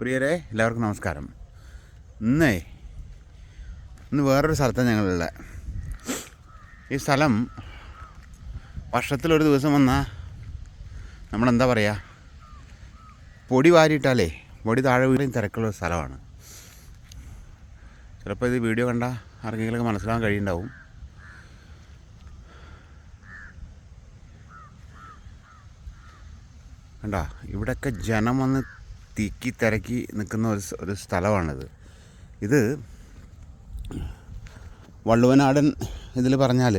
പ്രിയരെ എല്ലാവർക്കും നമസ്കാരം. ഇന്നേ ഇന്ന് വേറൊരു സ്ഥലത്താണ് ഞങ്ങളുള്ളത്. ഈ സ്ഥലം വർഷത്തിലൊരു ദിവസം വന്നാൽ നമ്മളെന്താ പറയുക പൊടി വാരിയിട്ടാലേ പൊടി താഴെ വീടും തിരക്കുള്ള സ്ഥലമാണ്. ചിലപ്പോൾ ഇത് വീഡിയോ കണ്ട ആർക്കെങ്കിലൊക്കെ മനസ്സിലാക്കാൻ കഴിയുണ്ടാവും. കണ്ട ഇവിടെയൊക്കെ ജനം വന്ന് തിക്കി തിരക്കി നിൽക്കുന്ന ഒരു ഒരു സ്ഥലമാണിത്. ഇത് വള്ളുവനാടൻ ഇതിൽ പറഞ്ഞാൽ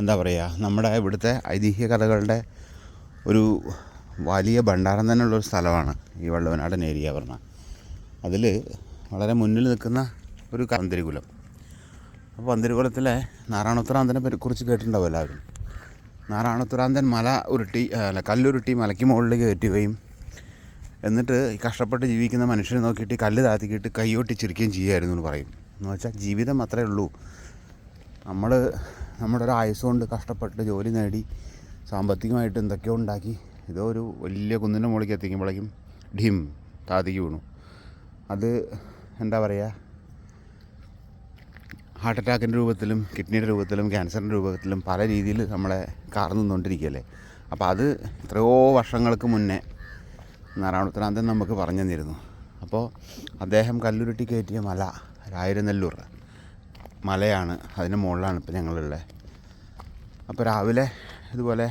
എന്താ പറയുക നമ്മുടെ ഇവിടുത്തെ ഐതിഹ്യ കഥകളുടെ ഒരു വലിയ ഭണ്ഡാരം തന്നെയുള്ളൊരു സ്ഥലമാണ് ഈ വള്ളുവനാടൻ ഏരിയ പറഞ്ഞാൽ. അതിൽ വളരെ മുന്നിൽ നിൽക്കുന്ന ഒരു പന്തിരികുലം അപ്പോൾ പന്തിരികുലത്തിലെ നാരായണോത്തരാന്തനെ കുറിച്ച് കേട്ടിട്ടുണ്ടാവും എല്ലാവരും. നാരായണോത്തരാന്തൻ മല ഉരുട്ടി അല്ല കല്ലുരുട്ടി മലയ്ക്ക് മുകളിലേക്ക് കയറ്റുകയും എന്നിട്ട് കഷ്ടപ്പെട്ട് ജീവിക്കുന്ന മനുഷ്യനെ നോക്കിയിട്ട് കല്ല് താത്തിക്കിട്ട് കൈയൊട്ടി ചിരിക്കുകയും ചെയ്യുമായിരുന്നു എന്ന് പറയും. എന്ന് വെച്ചാൽ ജീവിതം അത്രേ ഉള്ളൂ. നമ്മൾ നമ്മുടെ ഒരു ആയുസ് കൊണ്ട് കഷ്ടപ്പെട്ട് ജോലി നേടി സാമ്പത്തികമായിട്ട് എന്തൊക്കെയോ ഉണ്ടാക്കി ഇതോ ഒരു വലിയ കുന്നിന്റെ മുകളിലേക്ക് എത്തിക്കുമ്പോഴേക്കും ഡിം താത്തിക്ക് വീണു. അത് എന്താ പറയുക? ഹാർട്ട് അറ്റാക്കിന്റെ രൂപത്തിലും കിഡ്നിയുടെ രൂപത്തിലും ക്യാൻസറിന്റെ രൂപത്തിലും പല രീതിയിൽ നമ്മളെ കാർന്നു നിന്നുകൊണ്ടിരിക്കുകയല്ലേ? അപ്പോൾ അത് എത്രയോ വർഷങ്ങൾക്ക് മുന്നേ നാരായണോത്തരാന്തൻ നമുക്ക് പറഞ്ഞു തന്നിരുന്നു അപ്പോൾ അദ്ദേഹം കല്ലുരുട്ടി കയറ്റിയ മല രായിരനെല്ലൂർ മലയാണ് അതിന് മുകളിലാണ് ഇപ്പോൾ ഞങ്ങളുള്ളത് അപ്പോൾ രാവിലെ ഇതുപോലെ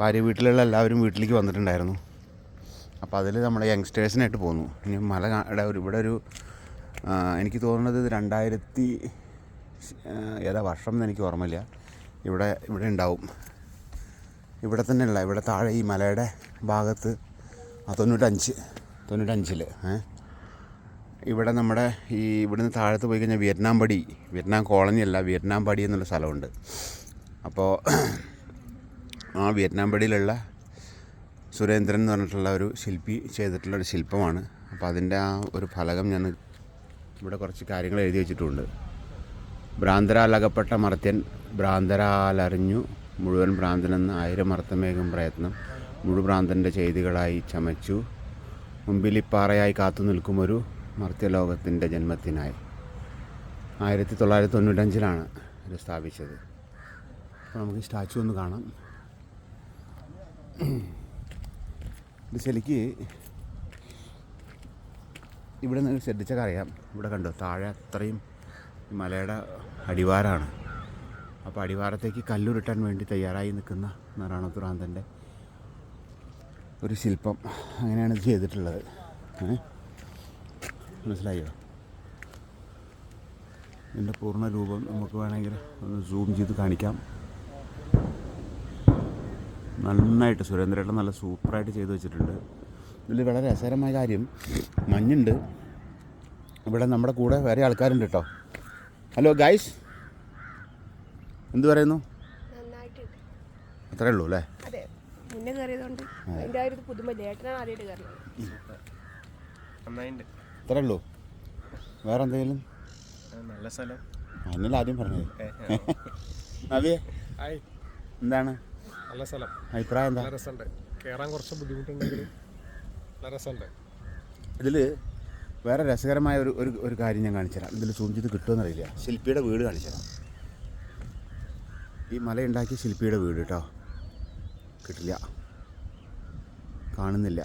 ഭാര്യ വീട്ടിലുള്ള എല്ലാവരും വീട്ടിലേക്ക് വന്നിട്ടുണ്ടായിരുന്നു. അപ്പോൾ അതിൽ നമ്മുടെ യങ്സ്റ്റേഴ്സിനായിട്ട് പോന്നു. ഇനി മല ഇവിടെ ഒരു ഇവിടെ ഒരു എനിക്ക് തോന്നുന്നത് ഇത് രണ്ടായിരത്തി ഏതാ വർഷം എന്ന് എനിക്ക് ഓർമ്മയില്ല. ഇവിടെ ഇവിടെ ഉണ്ടാവും. ഇവിടെ തന്നെയുള്ള ഇവിടെ താഴെ ഈ മലയുടെ ഭാഗത്ത് ആ തൊണ്ണൂറ്റഞ്ച്. തൊണ്ണൂറ്റഞ്ചിൽ ഏ? ഇവിടെ നമ്മുടെ ഈ ഇവിടുന്ന് താഴത്ത് പോയി കഴിഞ്ഞാൽ വിയറ്റ്നാം പടി. വിയറ്റ്നാം കോളനി അല്ല വിയറ്റ്നാം പടി എന്നുള്ള സ്ഥലമുണ്ട്. അപ്പോൾ ആ വിയറ്റ്നാം പടിയിലുള്ള സുരേന്ദ്രൻ എന്ന് പറഞ്ഞിട്ടുള്ള ഒരു ശില്പി ചെയ്തിട്ടുള്ള ഒരു ശില്പമാണ്. അപ്പോൾ അതിന്റെ ആ ഒരു ഫലകം ഞാൻ ഇവിടെ കുറച്ച് കാര്യങ്ങൾ എഴുതി വെച്ചിട്ടുണ്ട്. ഭ്രാന്തരാലകപ്പെട്ട മർത്യൻ ഭ്രാന്തരാലറിഞ്ഞു മുഴുവൻ ഭ്രാന്തനെന്ന് ആയിരം അർത്ഥമേകും പ്രയത്നം. മുഴുഭ്രാന്തന്റെ ചെയ്തികളായി ചമച്ചു. മുമ്പിലിപ്പാറയായി കാത്തു നിൽക്കുമൊരു മർത്യലോകത്തിന്റെ ജന്മത്തിനായി. ആയിരത്തി തൊള്ളായിരത്തി തൊണ്ണൂറ്റഞ്ചിലാണ് ഇത് സ്ഥാപിച്ചത്. അപ്പോൾ നമുക്ക് സ്റ്റാച്ചു ഒന്ന് കാണാം. ഇത് ശരിക്ക് ഇവിടെ നിന്ന് ശ്രദ്ധിച്ചാൽ ഇവിടെ കണ്ടോ താഴെ അത്രയും മലയുടെ അടിവാരമാണ്. അപ്പോൾ അടിവാരത്തേക്ക് കല്ലുരുട്ടാൻ വേണ്ടി തയ്യാറായി നിൽക്കുന്ന നാരായണത്തുറാന്തന്റെ ഒരു ശില്പം അങ്ങനെയാണ് ഇത് ചെയ്തിട്ടുള്ളത് മനസ്സിലായോ? ഇതിന്റെ പൂർണ രൂപം നമുക്ക് വേണമെങ്കിൽ ഒന്ന് സൂം ചെയ്ത് കാണിക്കാം. നന്നായിട്ട് സുരേന്ദ്രേട്ടൻ നല്ല സൂപ്പറായിട്ട് ചെയ്തു വെച്ചിട്ടുണ്ട്. ഇതിൽ വളരെ രസകരമായ കാര്യം മഞ്ഞുണ്ട്. ഇവിടെ നമ്മുടെ കൂടെ വേറെ ആൾക്കാരുണ്ട് കേട്ടോ. ഹലോ ഗൈസ് എന്തു പറയുന്നു? അത്രേ ഉള്ളൂ അല്ലേ? മുന്നേ കയറിയതുകൊണ്ട് അതിന്റെ ആ ഒരു പുതുമല്ലേ ഏട്ടനാണ് ആദ്യമായിട്ട് കയറുന്നത്. നന്നായിണ്ട്. ഉള്ളൂ. വേറെ എന്തെങ്കിലും? നല്ല സ്ഥലം. അന്നല്ല ആദ്യം പറഞ്ഞത്. നവിയെ എന്താണ്? നല്ല സ്ഥലം. അഭിപ്രായം എന്താ? നല്ല രസമുണ്ട്. കയറാൻ കുറച്ച് ബുദ്ധിമുട്ടുണ്ടെങ്കിലും നല്ല രസമുണ്ട്. ഇതിൽ വേറെ രസകരമായ ഒരു ഒരു ഒരു കാര്യം ഞാൻ കാണിച്ചുതരാം ഇതിൽ സൂം ചെയ്ത് കിട്ടുമെന്നറിയില്ല ശില്പിയുടെ വീട് കാണിച്ചുതരാം ഈ മലയുണ്ടാക്കിയ ശില്പിയുടെ വീട് കേട്ടോ. കിട്ടില്ല. കാണുന്നില്ല.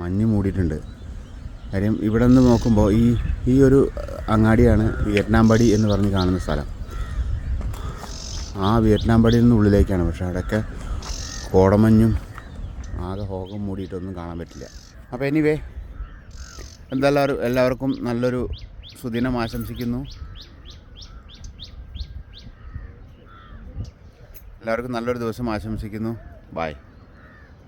മഞ്ഞ് മൂടിയിട്ടുണ്ട്. കാര്യം ഇവിടെ നിന്ന് നോക്കുമ്പോൾ ഈ ഈ ഒരു അങ്ങാടിയാണ് വിയറ്റ്നാംപടി എന്ന് പറഞ്ഞ് കാണുന്ന സ്ഥലം. ആ വിയറ്റ്നാം പടിയിൽ നിന്ന് ഉള്ളിലേക്കാണ്. പക്ഷേ അവിടെയൊക്കെ കോടമഞ്ഞും ആകെ ഹോകം മൂടിയിട്ടൊന്നും കാണാൻ പറ്റില്ല. അപ്പോൾ എനിവേ എന്തായാലും എല്ലാവർക്കും നല്ലൊരു സുദിനം ആശംസിക്കുന്നു. എല്ലാവർക്കും നല്ലൊരു ദിവസം ആശംസിക്കുന്നു. Bye.